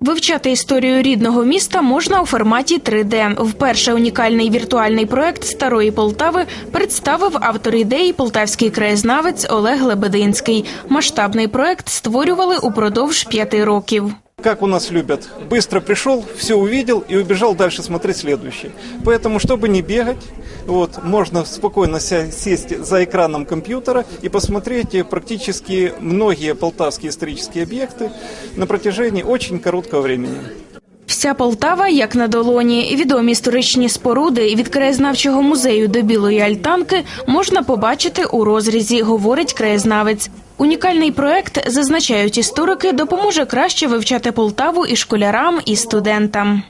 Вивчати історію рідного міста можна у форматі 3D. Вперше унікальний віртуальний проект старої Полтави представив автор ідеї полтавський краєзнавець Олег Лебединський. Масштабний проект створювали упродовж п'яти років. Как у нас любят, быстро пришел, все увидел и убежал дальше смотреть следующий. Поэтому, чтобы не бегать, вот, можно спокойно сесть за экраном компьютера и посмотреть э, практически многие полтавские исторические объекты на протяжении очень короткого времени. Вся Полтава як на долоні. Відомі історичні споруди від краєзнавчого музею до білої альтанки можна побачити у розрізі, говорить краєзнавець. Унікальний проект, зазначають історики, допоможе краще вивчати Полтаву і школярам, і студентам.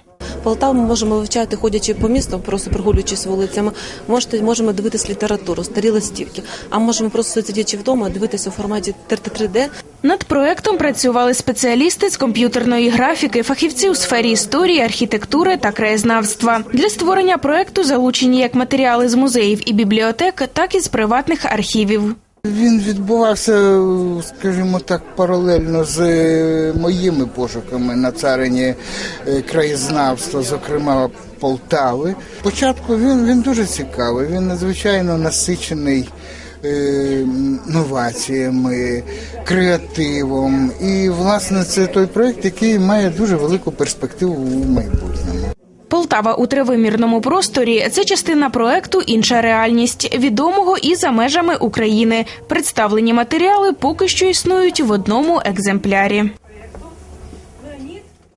Полтаву ми можемо вивчати, ходячи по місту, просто прогулюючись вулицями. Можете, можемо дивитись літературу, старі листівки, а можемо просто сидячи вдома, дивитися у форматі 3D. Над проектом працювали спеціалісти з комп'ютерної графіки, фахівці у сфері історії, архітектури та краєзнавства. Для створення проекту залучені як матеріали з музеїв і бібліотек, так і з приватних архівів. Він відбувався, скажімо так, паралельно з е, моїми пошуками на царині е, краєзнавства, зокрема Полтави. Спочатку він, він дуже цікавий, він надзвичайно насичений. Е, Новаціями, креативом, і власне це той проект, який має дуже велику перспективу у майбутньому. Полтава у тривимірному просторі це частина проекту Інша реальність відомого і за межами України. Представлені матеріали поки що існують в одному екземплярі.